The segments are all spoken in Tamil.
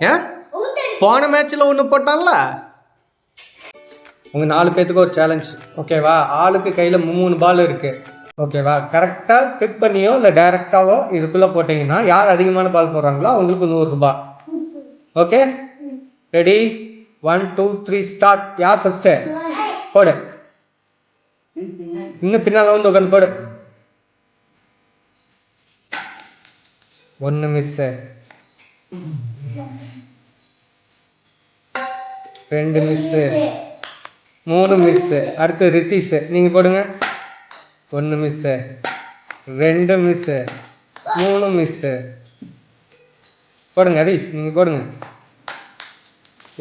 ஏன்? போன மேட்ச்சில் ஒன்று போட்டான்ல? உங்கள் நாலு பேத்துக்கு ஒரு சேலஞ்ச் ஓகேவா ஆளுக்கு கையில் மூணு பால் இருக்கு. ஓகேவா கரெக்டாக பிக் பண்ணியோ இல்லை டைரெக்டாவோ இதுக்குள்ளே போட்டிங்கன்னா யார் அதிகமான பால் போடுறாங்களோ அவங்களுக்கு நூறுரூபா okay ready one two three start யார் ஃபஸ்ட்டு போடு. இன்னும் பின்னால் வந்து உட்காந்து போடு. ஒன்று மிஸ்ஸு ரெண்டு மிஸ்ஸு மூணு மிஸ்ஸு அடுத்து ரித்தீஷு நீங்கள் போடுங்க. ஒன்று மிஸ்ஸு ரெண்டு மிஸ்ஸு மூணு மிஸ்ஸு போடுங்க ஹரீஷ் நீங்கள் போடுங்க.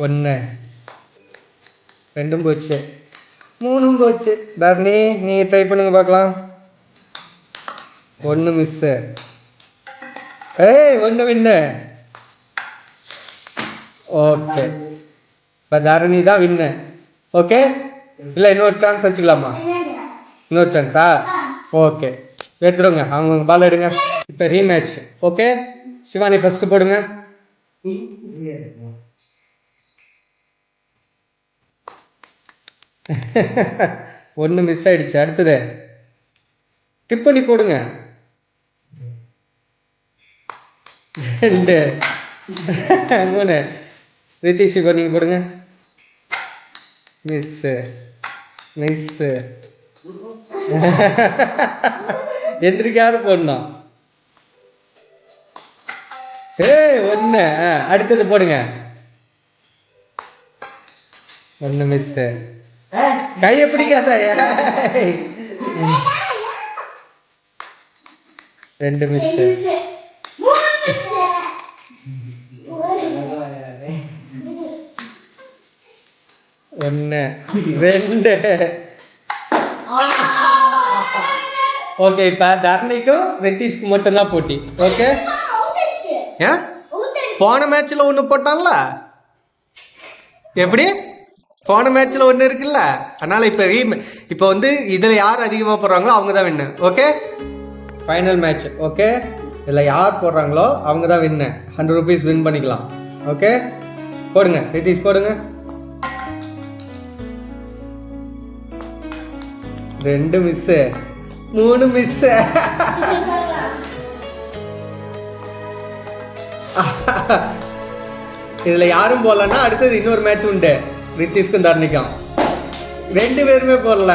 ஒன்று ரெண்டும் போச்சு. மூணும் போச்சு. தர்ணி நீங்கள் ட்ரை பண்ணுங்க பார்க்கலாம் ஒன்று மிஸ்ஸு ஏய் ஒன்று வின்னு ஓகே இப்போ தரணி தான் வின்னு ஓகே இல்லை இன்னொரு சான்ஸ் வச்சுக்கலாமா? இன்னொரு சான்ஸா ஓகே எடுத்துருங்க அவங்க பால் எடுங்க. இப்போ ரீமேட்ச் ஓகே சிவானி ஃபஸ்ட்டு போடுங்க. ஒன்று மிஸ் ஆயிடுச்சு. அடுத்தது. டிப் பண்ணி போடுங்க. ரெண்டு. மூணு. ரித்திஷ் இப்போ நீங்கள் போடுங்க. மிஸ்ஸு மிஸ்ஸு எந்திரிக்காத போடணும். ஏய் ஒன்று அடுத்தது போடுங்க. ஒன்று மிஸ்ஸு கையை பிடிக்காத. ரெண்டு மிஸ்ஸு ஒன்று ரெண்டு ஓகே இப்போ தரணிக்கும் ரெட்டிஸ்க்கு மட்டும்தான் போட்டி ஓகே ஏன் போன மேட்ச்சில் ஒன்று போட்டான்ல எப்படி போன மேட்ச்சில் ஒன்று இருக்குல்ல அதனால் இப்போ ரீ இப்போ வந்து இதில் யார் அதிகமாக போடுறாங்களோ அவங்க தான் win okay final match okay இதில் யார் போடுறாங்களோ அவங்க தான் வின்னு ஹண்ட்ரட் ருபீஸ் வின் பண்ணிக்கலாம் ஓகே போடுங்க ரித்தீஷ் போடுங்க ரெண்டு மிஸ்ஸு மூணு மிஸ்ஸு இதுல யாரும் போடலன்னா அடுத்தது இன்னொரு மேட்ச் உண்டு. ரித்திஷ்க்கும் தர்ணிக்கும் ரெண்டு பேருமே போடல.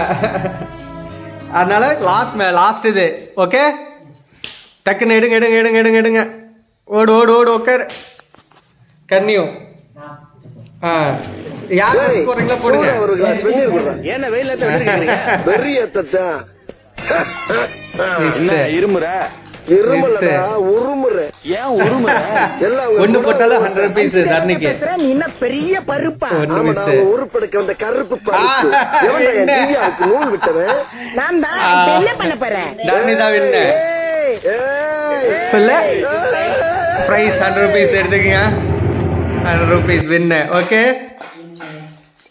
அதனால லாஸ்ட் மே லாஸ்ட் இது. ஓகே டக்குன்னு எடுங்க எடுங்க எடுங்க எடுங்க எடுங்க. ஓடு ஓடு ஓடு உட்கார் கர்ணியும் ஆ. யார் போடுறீங்களா போடுங்க? ஒரு கிளாஸ் வெந்நீர் கொடுறேன் வெயில என்ன இருமுற? இருமலடா உருமுற. ஏன் உருமுற? எல்லாம் ஒண்ணு போட்டாலும் ஹண்ட்ரட் ருபீஸ் தர்ணிக்கு. நீ என்ன பெரிய பருப்பா? உருப்பெடுக்க வந்த கருப்பு பருப்பு. நூல் விட்டவன்? நான் தான் பண்ண போறேன்? சொல்லு? ப்ரைஸ் ஹண்ட்ரட் ருபீஸ் எடுத்துக்கங்க. Hundred rupees win okay